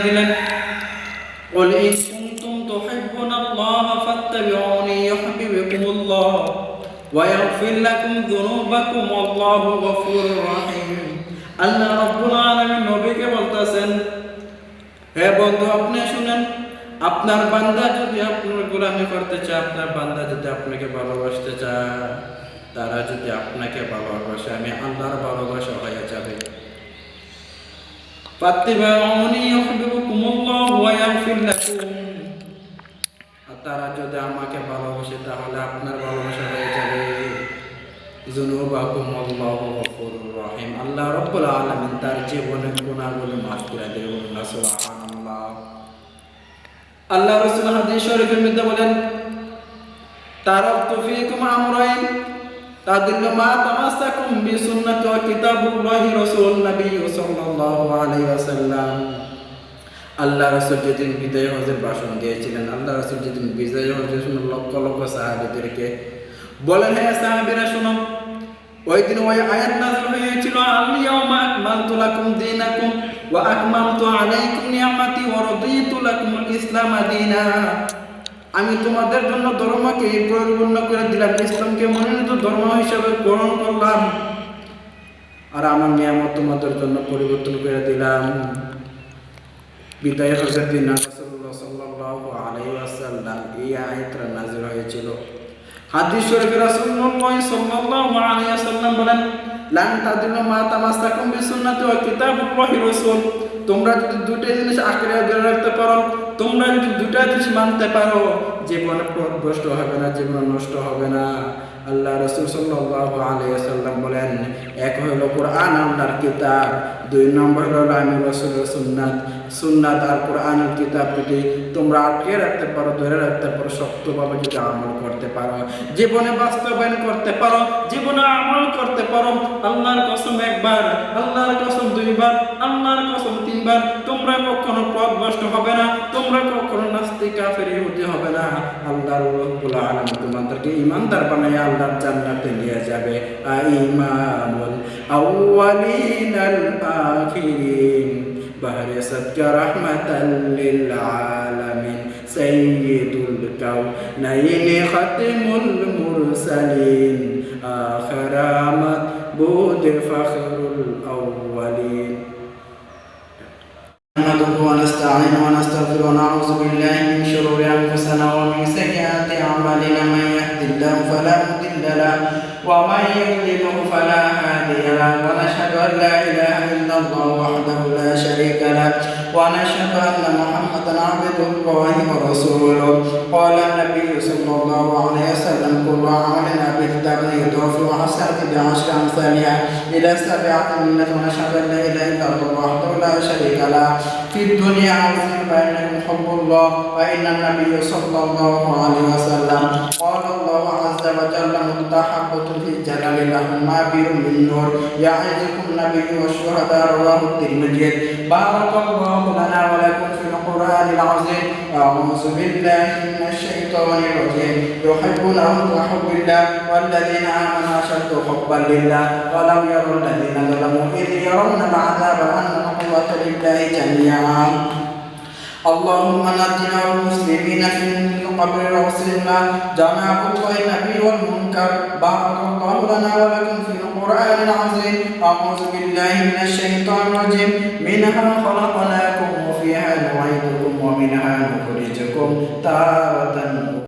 দিলেন قل إن كنتم تحبون الله فاتبعوني يحببكم الله ويغفر لكم ذنوبكم والله غفور رحيم আল্লাহ রব্বুল আলামিন নবীকে বলতেছেন হে বন্ধু আপনি শুনেন আপনার বান্দা যদি আপনার গোলামি করতে চায় আপনার বান্দা যদি আপনাকে ভালোবাসতে চায় তারা যদি আপনাকে ভালোবাসে আমি আল্লাহর ভালোবাসা হয়ে যাবে فاتبعوني يحببكم الله ويغفر لكم আর তারা যদি আমাকে ভালোবাসে তাহলে আপনার ভালোবাসা হয়ে যাবে জুনুবাকুম আল্লাহু গফুরুর রহিম আল্লাহ রাব্বুল আলামিন তার জীবনের গুনাহগুলো মাফ করে দেবেন না সুবহানাল্লাহ আল্লাহ রাসূল হাদিস শরীফের মধ্যে বলেন তারাকতু ফীকুম আমরাইন তাদিল্লু মা তামাসসাকুম বিসুন্নতি ওয়া কিতাবুল্লাহি রাসূল নবী সাল্লাল্লাহু আলাইহি ওয়াসাল্লাম। আল্লাহ রাসূল যেদিন বিদায় হজের ভাষণ দিয়েছিলেন, আল্লাহ রাসূল যেদিন বিদায় হজের শুনে লক্ষ লক্ষ সাহাবীদেরকে বলেন হ্যাঁ সাহাবীরা, শুনো, ওই দিন ওই আয়াত নাযিল হয়েছিল, আল-ইয়াউমা আকমালতু লাকুম দীনাকুম ওয়া আকমালতু আলাইকুম নি'মাতি ওয়া রাদিতু লাকুমুল ইসলাম দীনা। আমি তোমাদের জন্য ধর্মকে পরিপূর্ণ করে দিলাম। ইসলামকে মনোনীত ধর্ম হিসাবে গ্রহণ করলাম। আর আমার নিয়ামত তোমাদের জন্য পরিবর্তন করে দিলাম। বিদায় হজের দিন রাসূলুল্লাহ সাল্লাল্লাহু হয়েছিল। হাদিস শরীফে রাসূলুল্লাহ সাল্লাল্লাহু আলাইহি ওয়াসাল্লাম বলেন লান তাদিল্লু মা তামাসসাকুম বিসুন্নতি ওয়া কিতাবুল্লাহি রাসূল তোমরা যদি দুটো জিনিস আঁকড়ে ধরে রাখতে পারো, তোমরা যদি দুটা জিনিস মানতে পারো, জীবন পথভ্রষ্ট হবে না, জীবন নষ্ট হবে না। আল্লাহ রসুল সাল্লাল্লাহু আলাইহি ওয়াসাল্লাম বলেন, এক হলো কোরআন আল্লাহর কিতাব। দুই নম্বর হলো আমি রসুলের সুন্নাত। আর কোরআনের কিতাব যদি তোমরা আটকে রাখতে পারো, ধরে রাখতে পারো, শক্তভাবে যদি আমল করতে পারো, জীবনে বাস্তবায়ন করতে পারো, জীবনে আমল করতে পারো, আল্লাহর কসম একবার, আল্লাহর কসম দুইবার, আল্লাহর কসম তিনবার, তোমরা কখনো পথ পথভ্রষ্ট হবে না, তোমরা কখনো নাস্তিক, কাফের, ইহুদি হবে না। আল্লাহর রব্বুল আলামিন তোমাদেরকে ইমানদার বানায় আল্লাহর জান্নাতে নিয়ে যাবে। ইমামুল আউয়ালিন আল আখিরিন। صدق رحمة للعالمين. سيد الكونين ختم المرسلين. آخر مدبود فخر الأولين. نحمده ونستعين ونستغفر ونعوذ بالله من شرور أنفسنا أن لا إله إلا الله وحده لا شريك له ونشهد أن محمدا عبد الله ورسوله. قال النبي صلى الله عليه وسلم كل عمل بالكتاب يضاف وحسنة بعشر أمثالها. إلى سبعة ملة ونشهد ان لا إله إلا الله وحده لا شريك له. في الدنيا عظيم بينكم حب الله فإن النبي صلى الله عليه وسلم قال الله عز وجل متحبة في جلال لهم بير من نور. يعظكم النبي والشهداء رواه الترمذي. بارك الله لنا ولكم في القرآن العظيم. أعوذ بالله من الشيطان الرجيم. يحبونهم كحب الله والذين آمنوا أشد حبا لله ولم يروا الذين ظلموا إذ يرون العذاب أن القوة لله جميعا. اللهم نجنا والمسلمين في القبر واغسلنا جميع الله النبي والمنكر بارك الله لنا ولكم في القرآن العظيم. أعوذ بالله من الشيطان الرجيم. منها خلقناكم وفيها نعيدكم ومنها نخرجكم تارة